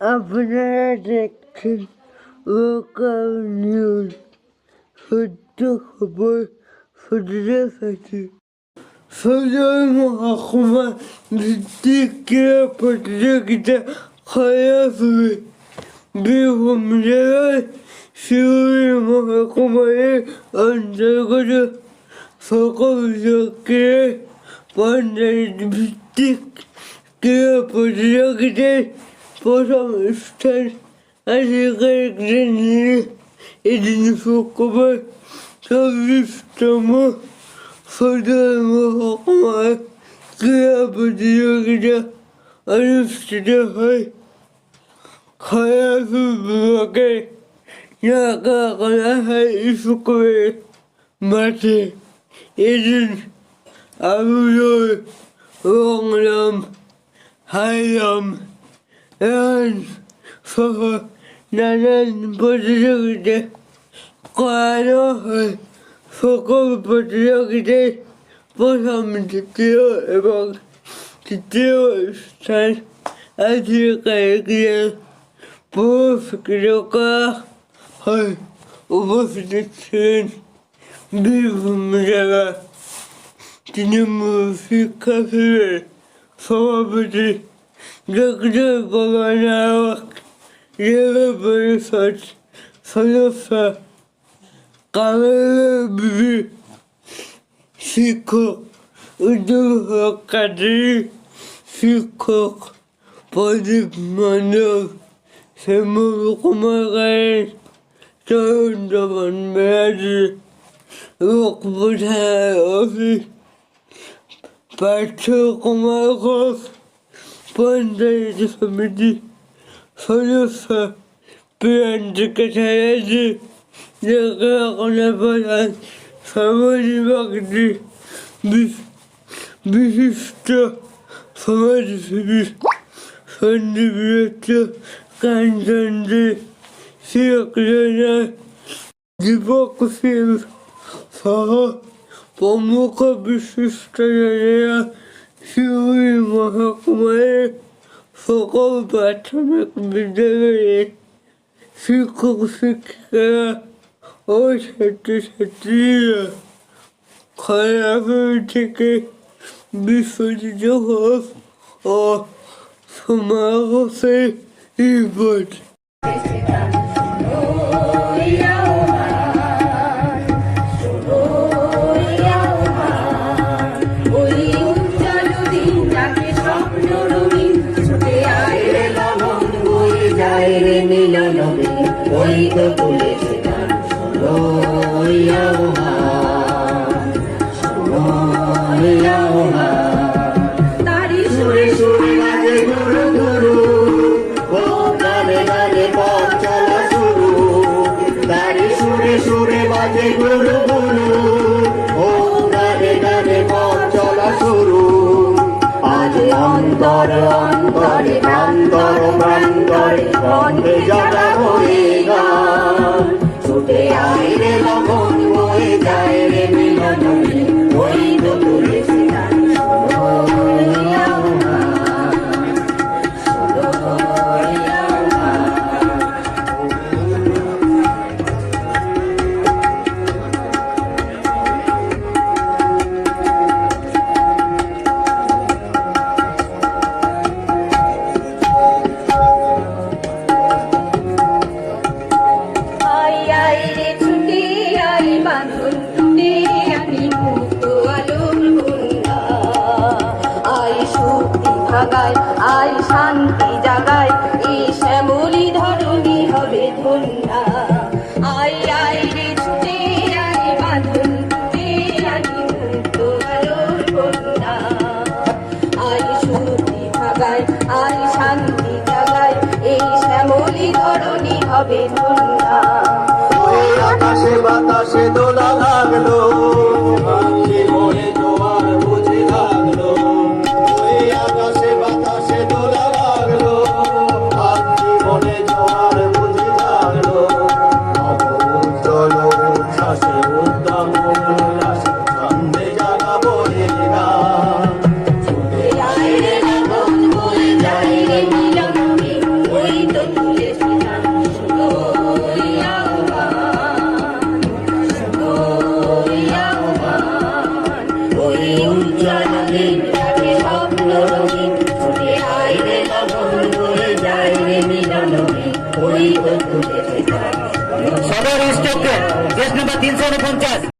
Abonelekin Vakavniyuz Hıttı haber Fıdrı fethi Sözüm akıma ciddi kire pıtlı gide hayatı bir hamleler Sivrim akımayı öndürgüdü Fakat yakire ben de bittik. Kire pıtlı gide Param üstten azıcık zinciri edinip okuma çalıştığımı fırtınamı okuma kıyafetine gide anıfsine hay. Hayatım bakar yakakına hay iş okuma batı edin abulur oğlam hayram eğer sokakların batacak ise Kahraman sokak batacak ise Başam titriyor e bak titriyor sen Acı kaygıya bu fikri o kadar Hayır o fikrin bir bunlara var. Dinamofik kafe ve sabah böceği Doktor babana bak. Yeme böyle saç. Sanırsa. Kamera bibi. Siko. Ödüm hakikati. Siko. Padik manyak. Semur kumarayın. Sağın zaman beyazı. Yok bu şey, tane ofis. Parça kumarayın. Bundaydı komedi. Sonuçta bir önceki senedi. Ne kadar yapılan savaşı vakti. Biz, biz işte savaşı biz. Kendi büyüttü, kendini siyaklarına dibak film. Saha pamuka bir süsle yaraya শিউরি মহকুমায় সকল প্রাথমিক বিদ্যালয়ে শিক্ষক, শিক্ষিকারা ও ছাত্রছাত্রীরা খরাবি থেকে বিশ্বজিত হোক ও সমাবেশে রিপোর্ট প্রেমের মিলন ওই তো তুলেছে গান শোনো Yeah. ভাগায় আই শান্তি জাগায় এই শ্যামলি ধরণী হবে ধন্যা আই শান্তি জাগায় এই শ্যামলি ধরণী হবে ধন্যা